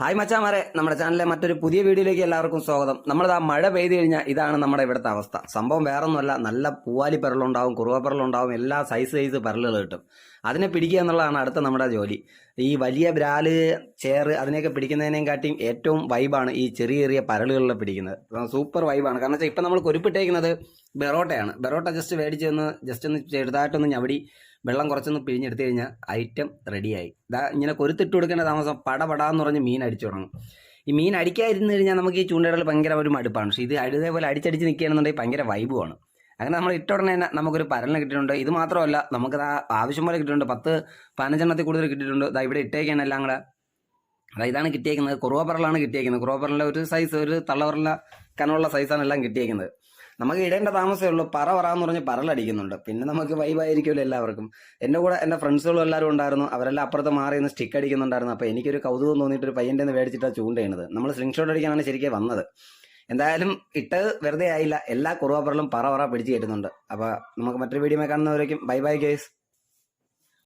Hi മച്ചാമാരെ നമ്മുടെ ചാനലിലെ മറ്റൊരു പുതിയ വീഡിയോയിലേക്ക് എല്ലാവർക്കും സ്വാഗതം. നമ്മളിതാ മഴ പെയ്തു കഴിഞ്ഞാൽ ഇതാണ് നമ്മുടെ ഇവിടുത്തെ അവസ്ഥ. സംഭവം വേറൊന്നുമല്ല നല്ല പൂവാലി പരലുണ്ടാവും കുറുവ പെരളുണ്ടാവും എല്ലാ സൈസ് സൈസ് പെരലുകൾ കിട്ടും. അതിനെ പിടിക്കുക എന്നുള്ളതാണ് അടുത്ത നമ്മുടെ ജോലി. ഈ വലിയ ബ്രാൽ ചെയർ അതിനെയൊക്കെ പിടിക്കുന്നതിനേയും കാട്ടിയും ഏറ്റവും വൈബാണ് ഈ ചെറിയ ചെറിയ പരലുകളിൽ പിടിക്കുന്നത്. സൂപ്പർ വൈബാണ് കാരണം വെച്ചാൽ ഇപ്പം നമ്മൾ കുരുപ്പിട്ടേക്കുന്നത് ബെറോട്ടയാണ്. ബെറോട്ട ജസ്റ്റ് മേടിച്ച് ഒന്ന് ജസ്റ്റ് ഒന്ന് ചെറുതായിട്ടൊന്ന് ഞവടി വെള്ളം കുറച്ചൊന്ന് പിഴിഞ്ഞെടുത്തു കഴിഞ്ഞാൽ ഐറ്റം റെഡിയായി ഇങ്ങനെ കൊരുത്തിട്ട് കൊടുക്കുന്ന താമസം പടപടാന്ന് പറഞ്ഞ് മീൻ അടിച്ചു തുടങ്ങും. ഈ മീൻ അടിക്കാതിരുന്ന് കഴിഞ്ഞാൽ നമുക്ക് ഈ ചൂണ്ടയിടൽ ഭയങ്കര ഒരു മടുപ്പാണ്. പക്ഷേ ഇത് അടുതേപോലെ അടിച്ചടിച്ച് നിൽക്കുകയാണെന്നുണ്ടെങ്കിൽ ഭയങ്കര വൈബുമാണ് അങ്ങനെ നമ്മൾ ഇട്ട ഉടനെ തന്നെ നമുക്കൊരു പരലിനെ കിട്ടിയിട്ടുണ്ട്. ഇത് മാത്രമല്ല നമുക്ക് ദാ ആവശ്യം പോലെ കിട്ടിയിട്ടുണ്ട്. പത്ത് പതിനഞ്ചെണ്ണത്തിൽ കൂടുതൽ കിട്ടിയിട്ടുണ്ട്. ദാ ഇവിടെ ഇട്ടേക്കാണ് എല്ലാം കൂടെ. അതാ ഇതാണ് കിട്ടിയേക്കുന്നത്. കുറവ പറലാണ് കിട്ടിയേക്കുന്നത്. കുറവ പറലിന്റെ ഒരു സൈസ് ഒരു തള്ളവറല കനമുള്ള സൈസാണ് എല്ലാം കിട്ടിയേക്കുന്നത്. നമുക്ക് ഇടേണ്ട താമസമേ ഉള്ളൂ. പറ പറയാന്ന് പറഞ്ഞ് പറലടിക്കുന്നുണ്ട് പിന്നെ നമുക്ക് വൈബായിരിക്കുമല്ലോ എല്ലാവർക്കും. എന്റെ കൂടെ എന്റെ ഫ്രണ്ട്സുകളും എല്ലാവരും ഉണ്ടായിരുന്നു. അവരെല്ലാം അപ്പുറത്ത് മാറി നിന്ന് സ്റ്റിക്ക് അടിക്കുന്നുണ്ടായിരുന്നു. അപ്പോൾ എനിക്കൊരു കൗതുകം തോന്നിയിട്ട് ഒരു പയ്യന്റെ നിന്ന് മേടിച്ചിട്ടാണ് ചൂണ്ടയുന്നത് നമ്മൾ സ്ലിംഗ് ഷോട്ട് അടിക്കാനാണ് ശരിക്കും വന്നത്. എന്തായാലും ഇട്ടത് വെറുതെ ആയില്ല. എല്ലാ കുറവാപ്പറലും പറ പറ പിടിച്ച് കയറ്റുന്നുണ്ട് അപ്പോൾ നമുക്ക് മറ്റൊരു വീഡിയോ കാണുന്നവരേക്കും. Bye bye guys